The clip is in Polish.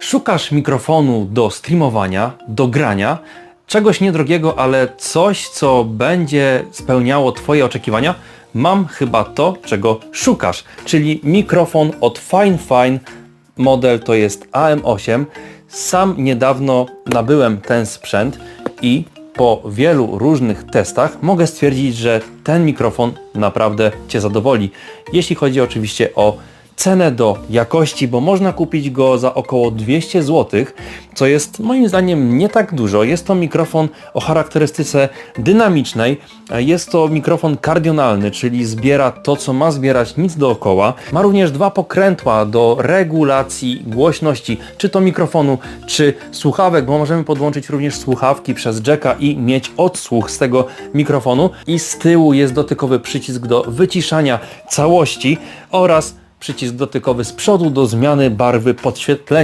Szukasz mikrofonu do streamowania, do grania, czegoś niedrogiego, ale coś, co będzie spełniało Twoje oczekiwania? Mam chyba to, czego szukasz, czyli mikrofon od Fine Fine. Model to jest AM8. Sam niedawno nabyłem ten sprzęt i po wielu różnych testach mogę stwierdzić, że ten mikrofon naprawdę Cię zadowoli. Jeśli chodzi oczywiście o cenę do jakości, bo można kupić go za około 200 zł, co jest moim zdaniem nie tak dużo. Jest to mikrofon o charakterystyce dynamicznej. Jest to mikrofon kardionalny, czyli zbiera to, co ma zbierać, nic dookoła. Ma również dwa pokrętła do regulacji głośności, czy to mikrofonu, czy słuchawek, bo możemy podłączyć również słuchawki przez jacka i mieć odsłuch z tego mikrofonu. I z tyłu jest dotykowy przycisk do wyciszania całości oraz przycisk dotykowy z przodu do zmiany barwy podświetlenia.